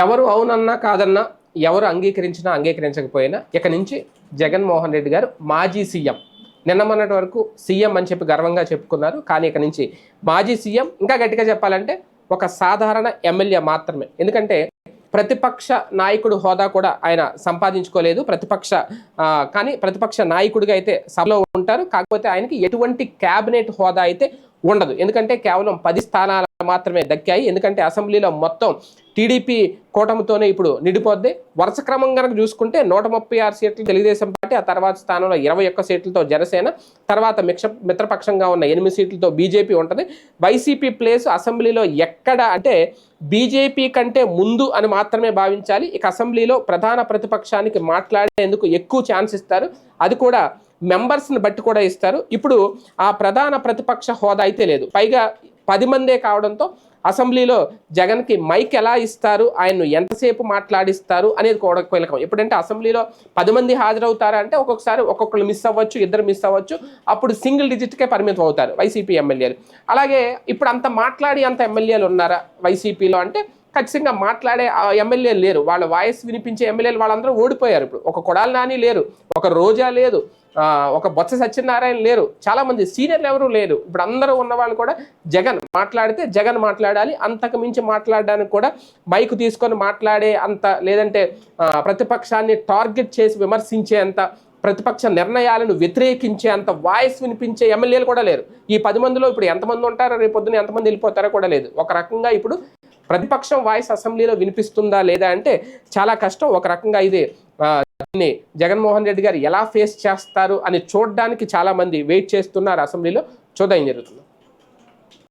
ఎవరు అవునన్నా కాదన్నా ఎవరు అంగీకరించినా అంగీకరించకపోయినా ఇక నుంచి జగన్మోహన్ రెడ్డి గారు మాజీ సీఎం. నిన్న మొన్నటి వరకు సీఎం అని చెప్పి గర్వంగా చెప్పుకున్నారు. కానీ ఇక నుంచి మాజీ సీఎం ఇంకా గట్టిగా చెప్పాలంటే ఒక సాధారణ ఎమ్మెల్యే మాత్రమే. ఎందుకంటే ప్రతిపక్ష నాయకుడు హోదా కూడా ఆయన సంపాదించుకోలేదు. ప్రతిపక్ష కానీ ప్రతిపక్ష నాయకుడిగా అయితే సభలో ఉంటారు. కాకపోతే ఆయనకి ఎటువంటి క్యాబినెట్ హోదా అయితే ఉండదు. ఎందుకంటే కేవలం పది స్థానాలు మాత్రమే దక్కాయి. ఎందుకంటే అసెంబ్లీలో మొత్తం టీడీపీ కూటమితోనే ఇప్పుడు నిండిపోద్ది. వరుస క్రమం కనుక చూసుకుంటే నూట ముప్పై ఆరు సీట్లు తెలుగుదేశం పార్టీ ఆ తర్వాత స్థానంలో ఇరవై ఒక్క సీట్లతో జనసేన తర్వాత మిక్ష మిత్రపక్షంగా ఉన్న ఎనిమిది సీట్లతో బీజేపీ ఉంటుంది. వైసీపీ ప్లేస్ అసెంబ్లీలో ఎక్కడ అంటే బీజేపీ కంటే ముందు అని మాత్రమే భావించాలి. ఇక అసెంబ్లీలో ప్రధాన ప్రతిపక్షానికి మాట్లాడేందుకు ఎక్కువ ఛాన్స్ ఇస్తారు. అది కూడా మెంబర్స్ని బట్టి కూడా ఇస్తారు. ఇప్పుడు ఆ ప్రధాన ప్రతిపక్ష హోదా అయితే లేదు. పైగా పది మందే కావడంతో అసెంబ్లీలో జగన్కి మైక్ ఎలా ఇస్తారు ఆయన్ను ఎంతసేపు మాట్లాడిస్తారు అనేది కూడా కీలకం. ఎప్పుడంటే అసెంబ్లీలో పది మంది హాజరవుతారా అంటే ఒక్కొక్కసారి ఒక్కొక్కరు మిస్ అవ్వచ్చు ఇద్దరు మిస్ అవ్వచ్చు. అప్పుడు సింగిల్ డిజిట్కే పరిమితం అవుతారు వైసీపీ ఎమ్మెల్యేలు. అలాగే ఇప్పుడు అంత మాట్లాడి అంత ఎమ్మెల్యేలు ఉన్నారా వైసీపీలో అంటే ఖచ్చితంగా మాట్లాడే ఆ ఎమ్మెల్యేలు లేరు. వాళ్ళ వాయిస్ వినిపించే ఎమ్మెల్యేలు వాళ్ళందరూ ఓడిపోయారు ఇప్పుడు. ఒక కొడాలి నాని లేరు. ఒక రోజా లేదు. ఒక బొత్స సత్యనారాయణ లేరు. చాలా మంది సీనియర్లు ఎవరు లేరు. ఇప్పుడు అందరూ ఉన్న వాళ్ళు కూడా జగన్ మాట్లాడితే జగన్ మాట్లాడాలి అంతకు మించి మాట్లాడడానికి కూడా మైక్ తీసుకొని మాట్లాడే అంత లేదంటే ప్రతిపక్షాన్ని టార్గెట్ చేసి విమర్శించే అంత ప్రతిపక్ష నిర్ణయాలను వ్యతిరేకించే అంత వాయిస్ వినిపించే ఎమ్మెల్యేలు కూడా లేరు. ఈ పది మందిలో ఇప్పుడు ఎంతమంది ఉంటారో రేపు ఎంతమంది వెళ్ళిపోతారో కూడా లేదు. ఒక రకంగా ఇప్పుడు ప్రతిపక్షం వాయిస్ అసెంబ్లీలో వినిపిస్తుందా లేదా అంటే చాలా కష్టం. ఒక రకంగా ఇది దీన్ని జగన్మోహన్ రెడ్డి గారు ఎలా ఫేస్ చేస్తారు అని చూడడానికి చాలా మంది వెయిట్ చేస్తున్నారు అసెంబ్లీలో. చూద్దాం జరుగుతుంది.